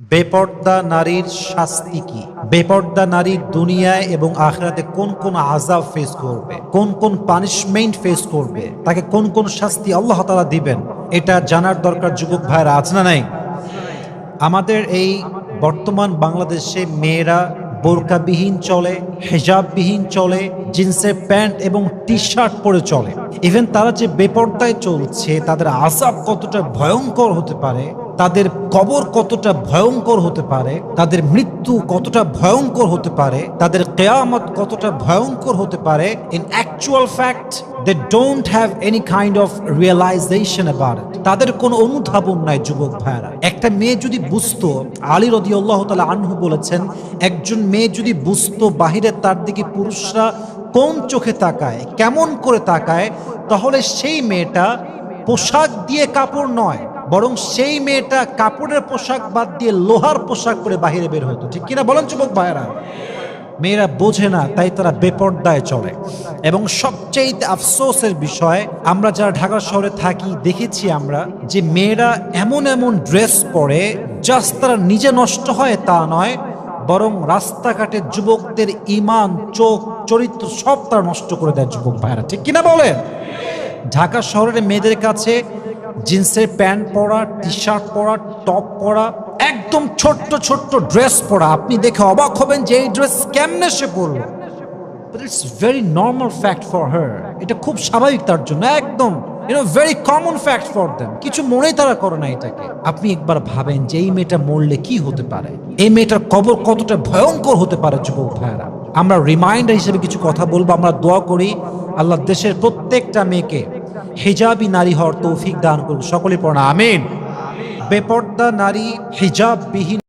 বেপর্দা নারীর শাস্তি কি? বেপর্দা নারীর দুনিয়ায় এবং আখরাতে কোন কোন আজাব ফেস করবে? কোন কোন পানিশমেন্ট ফেস করবে? তাকে কোন কোন শাস্তি আল্লাহ তালা দিবেন? এটা জানার দরকার যুবক ভাইরা, আছে না নাই? আমাদের এই বর্তমান বাংলাদেশে মেয়েরা বোরকাবিহীন চলে, হেজাববিহীন চলে, জিন্সের প্যান্ট এবং টি শার্ট পরে চলে। ইভেন তারা যে বেপর্দায় চলছে, তাদের আজাব কতটা ভয়ঙ্কর হতে পারে তাদের কবর কতটা ভয়ঙ্কর হতে পারে, তাদের মৃত্যু কতটা ভয়ঙ্কর হতে পারে, তাদের কেয়ামত কতটা ভয়ঙ্কর হতে পারে in actual fact they don't have any kind of realisation about তাদের কোনো অনুধাবন নাই, যুবক ভাইরা একটা মেয়ে যদি বুঝতো, আলী রদি আল্লাহ তালা আনহু বলেছেন, একজন মেয়ে যদি বুঝতো বাহিরে তার দিকে পুরুষরা কোন চোখে তাকায়, কেমন করে তাকায়, তাহলে সেই মেয়েটা পোশাক দিয়ে কাপড় নয়। বরং সেই মেয়েটা কাপড়ের পোশাক বাদ দিয়ে লোহার পোশাক পরে বাহিরে বের হতো। ঠিক কিনা বলেন যুবক ভাইরা মেয়েরা বোঝে না, তাই তারা বেপর্দায় চলে এবং সবচেয়ে আফসোসের বিষয়, আমরা যারা ঢাকা শহরে থাকি, দেখেছি আমরা যে মেয়েরা এমন এমন ড্রেস পরে জাস্ট তারা নিজে নষ্ট হয় তা নয়, বরং রাস্তাঘাটে যুবকদের ইমান, চোখ, চরিত্র সব তারা নষ্ট করে দেয় যুবক ভাইরা ঠিক কিনা বলেন? ঢাকা শহরের মেয়েদের কাছে জিন্সের প্যান্ট পরা টি শার্ট পরা, টপ পরা, একদম ছোট্ট ছোট্ট ড্রেস পরা। আপনি দেখে অবাক হবেন যে এই ড্রেস কেমনে সে পরলো। It's very normal fact for her এটা খুব স্বাভাবিক তার জন্য, একদম। You know very common fact for them কিছু মনেই তারা করে না এটাকে। আপনি একবার ভাবেন যে এই মেয়েটা মরলে কি হতে পারে? এই মেয়েটার কবর কতটা ভয়ঙ্কর হতে পারে, যুবক ভাইয়েরা? আমরা রিমাইন্ডার হিসেবে কিছু কথা বলব, আমরা দোয়া করি, আল্লাহ দেশের প্রত্যেকটা মেয়েকে হিজাবি নারী হওয়ার তৌফিক দান করুন। সকলে পড়া আমিন। বেপর্দা নারী হিজাববিহীন